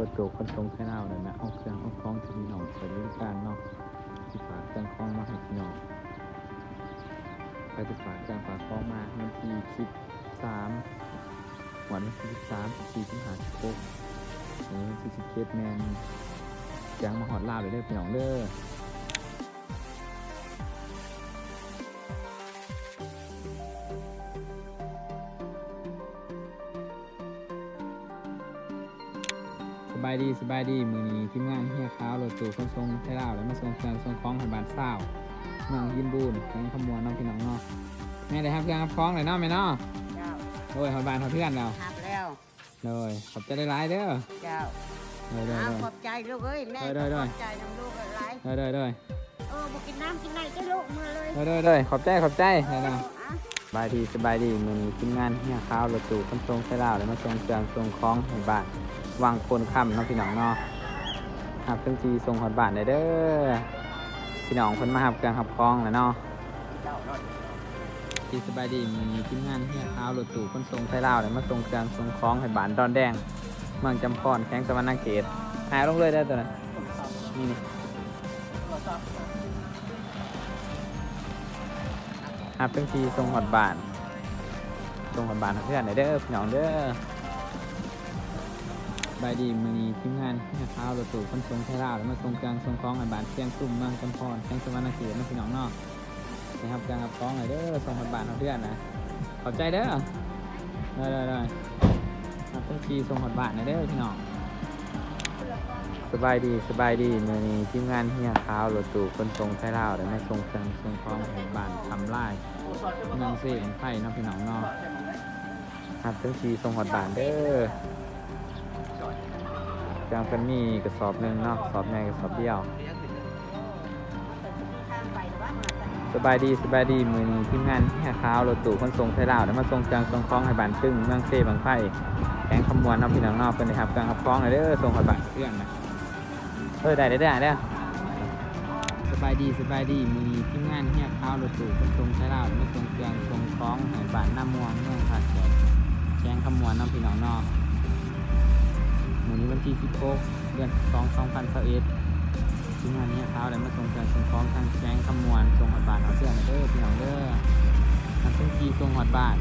รถเกคนทรงแค่เลาเลยนนะเอาเครื่องเอาของที่พี่น้องใส่บริการเนาะที่ฝากเครื่องของมาให้พี่น้องไปที่ฝากเครื่องฝากของมาวันที่สิบสามวันที่สิบสามสี่สิงหาคมนี้วันที่สิบเจ็ดแมนจังมาหอดลาบเลยเด้อพี่น้องเด้อ บายดีสบายดีมือนี้ทีมงานเฮียขาวรถตู้ขนส่งไทยลาวแล้วมาส่งเครื่องส่งของให้บ้านเศร้าเมืองยินบูนแข่งขมวนเน้องพี่น้องเนาะแม่ได้ครับเครื่องรับของเลยเนาะแม่เนาะเจ้าโอ้ยหอดบ้านหอดเพื่อนแล้วหับแล้วเลยขอบใจได้ร้ายๆเด้อเจ้าเลยเลยเอาเลยขอบใจลูกเอ้ยแม่ได้ก็ได้ขอบใจน้ำลูกอะไรเลยเลยเลยเออมากินน้ำกินไหนจะลูกมาเลยเลยเลยเลยขอบใจขอบใจได้เอแล้อวอะส บายดีสบายดีมือนี้ทีมงานเฮียขาวรถตู้ขนส่งไทยลาวแล้วมาส่งเครื่องส่งของให้บ้านวางคนค่ำน้องพี่น้องเนาะหับเครื่องจีส่งหอดบ้านได้เด้อพี่น้องเพิ่นมาหับเครื่องหับของแล้วเนาะที่สบายดีมีทีมงานเฮียขาวรถตู้ขนส่งไทยลาวเลยมาส่งเครื่องส่งของให้บ้านดอนแดง เมืองจำพรแข้งสวรรณเขตหายลงเลยได้ตัวนั้นนี่นี่ หับเป็นทีส่งหอดบานส่งหอดบานเพื่อนหน่อยเด้อพี่น้องเด้อสบายดีมือนีทีมงานเฮียขาวรถตู้ขนส่งไทยลาวเลยมาส่งเครื่องส่งของให้บานเชียงตุ่มเมืองจำพรแข้งสวรรณเขตนพี่น้องนาะนะครับกลารกับฟ้องหน่อยเด้อส่งพันบาทเพื่อนนะขอบใจเด้อได้ได้ได้ครับต้องชีส่งพันบานเด้อพี่น้องสบายดีสบายดีมือนี้ทีมงานเฮียขาวรถตู้คนส่งไทยลาวได้มาส่งเครื่องส่งของให้บานำลายเมืองเสียงไผ่น้องพี่น้องเนาะครับต้องชีส่งพันบาทเด้อจังเป็นมีกระสอบหนึ่งเนาะกระสอบใหญ่กระสอบเดียว สบายดีสบายดีมือนี้ทีมงานแห่ขาวรถตู้ขนส่งไทยลาวได้มาส่งจังส่งคล้องให้บานซึ่งเมืองเซบางไผ่แข่งขมวนน้องพี่น้องนอกเป็นนะครับการขับคล้องเลยเด้อส่งให้บ้านเพื่อนนะเออได้ได้ได้ได้ บายดีสบายดีมือทีมงานแห่ขาวรถตู้ขนส่งไทยลาวไมาส่งจังส่งคล้องให้บ้านน้ำม่วงเมืองผัดแกงแข่งขมวนน้องพี่น้องนอกมือนี้วันที่16เดือน2 2021ทีมงานนี้เขาได้มาส่งการส่งของทางแจ้งคำมวลส่งหอดบาทเอาเสื้อมาเด้อพี่น้องเด้อทำเส้นทีส่งหอดบาท